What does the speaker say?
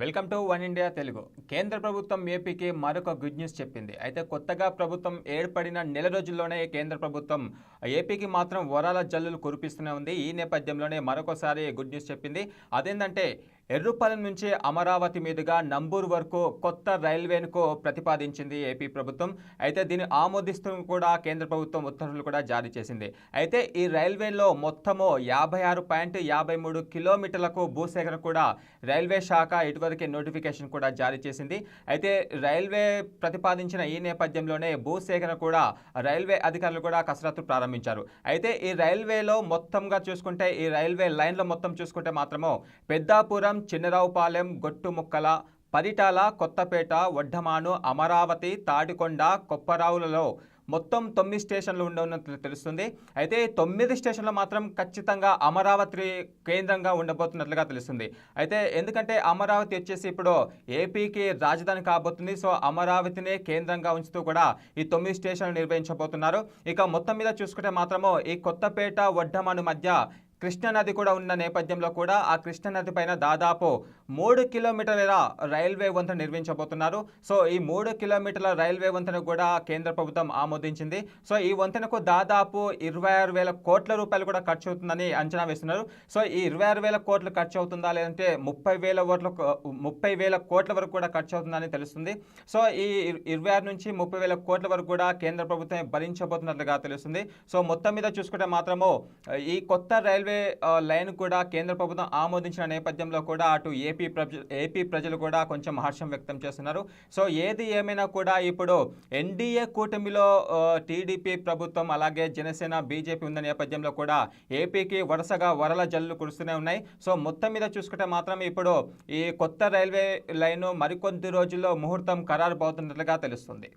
Welcome to one India Telugu. కేంద్ర ప్రభుత్వం ఏపీకి మరొక గుడ్ న్యూస్ చెప్పింది. అయితే కొత్తగా ప్రభుత్వం ఏర్పడిన నెల రోజుల్లోనే కేంద్ర ప్రభుత్వం ఏపీకి మాత్రం వరాల జల్లులు కురిపిస్తూనే ఉంది. ఈ నేపథ్యంలోనే మరొకసారి గుడ్ న్యూస్ చెప్పింది. అదేంటంటే ఎర్రుపాలెం నుంచి అమరావతి మీదుగా నంబూరు వరకు కొత్త రైల్వేను ప్రతిపాదించింది ఏపీ ప్రభుత్వం. అయితే దీన్ని ఆమోదిస్తూ కూడా కేంద్ర ప్రభుత్వం ఉత్తర్వులు కూడా జారీ చేసింది. అయితే ఈ రైల్వేలో మొత్తము యాభై ఆరు పాయింట్ యాభై మూడు కిలోమీటర్లకు భూసేకరణ కూడా రైల్వే శాఖ ఇటువరకే నోటిఫికేషన్ కూడా జారీ చేసింది. అయితే రైల్వే ప్రతిపాదించిన ఈ నేపథ్యంలోనే భూసేకరణ కూడా రైల్వే అధికారులు కూడా కసరత్తు ప్రారంభించారు. అయితే ఈ రైల్వేలో మొత్తంగా చూసుకుంటే ఈ రైల్వే లైన్లో మొత్తం చూసుకుంటే మాత్రము పెద్దాపురం చిన్నరావుపాలెం గొట్టుముక్కల పరిటాల కొత్తపేట వడ్డమాను అమరావతి తాడికొండ కొప్పరావులలో మొత్తం తొమ్మిది స్టేషన్లు ఉండవున్నట్లు తెలుస్తుంది. అయితే తొమ్మిది స్టేషన్లు మాత్రం ఖచ్చితంగా అమరావతి కేంద్రంగా ఉండబోతున్నట్లుగా తెలుస్తుంది. అయితే ఎందుకంటే అమరావతి వచ్చేసి ఇప్పుడు ఏపీకి రాజధాని కాబోతుంది. సో అమరావతినే కేంద్రంగా ఉంచుతూ కూడా ఈ తొమ్మిది స్టేషన్లు నిర్వహించబోతున్నారు. ఇక మొత్తం మీద చూసుకుంటే మాత్రము ఈ కొత్తపేట వడ్డమాను మధ్య కృష్ణానది కూడా ఉన్న నేపథ్యంలో కూడా ఆ కృష్ణానది పైన దాదాపు మూడు కిలోమీటర్ల రైల్వే వంతెన నిర్మించబోతున్నారు. సో ఈ మూడు కిలోమీటర్ల రైల్వే వంతెన కూడా కేంద్ర ప్రభుత్వం ఆమోదించింది. సో ఈ వంతెనకు దాదాపు ఇరవై ఆరు వేల కోట్ల రూపాయలు కూడా ఖర్చు అవుతుందని అంచనా వేస్తున్నారు. సో ఈ ఇరవై ఆరు వేల కోట్లు ఖర్చు అవుతుందా లేదంటే ముప్పై వేల ఓట్ల ముప్పై వేల కోట్ల వరకు కూడా ఖర్చు అవుతుందని తెలుస్తుంది. సో ఈ ఇరవై ఆరు నుంచి ముప్పై వేల కోట్ల వరకు కూడా కేంద్ర ప్రభుత్వం భరించబోతున్నట్లుగా తెలుస్తుంది. సో మొత్తం మీద చూసుకుంటే మాత్రము ఈ కొత్త రైల్వే ఆ, లైన్ కూడా కేంద్ర ప్రభుత్వం ఆమోదించిన నేపథ్యంలో కూడా అటు ఏపీ ప్రజలు ఏపీ ప్రజలు కూడా కొంచెం హర్షం వ్యక్తం చేస్తున్నారు. సో ఏది ఏమైనా కూడా ఇప్పుడు ఎన్డీఏ కూటమిలో టీడీపీ ప్రభుత్వం అలాగే జనసేన బీజేపీ ఉన్న నేపథ్యంలో కూడా ఏపీకి వరుసగా వరల జల్లు కురుస్తూనే ఉన్నాయి. సో మొత్తం మీద చూసుకుంటే మాత్రం ఇప్పుడు ఈ కొత్త రైల్వే లైను మరికొద్ది రోజుల్లో ముహూర్తం ఖరారు అవుతున్నట్లుగా తెలుస్తుంది.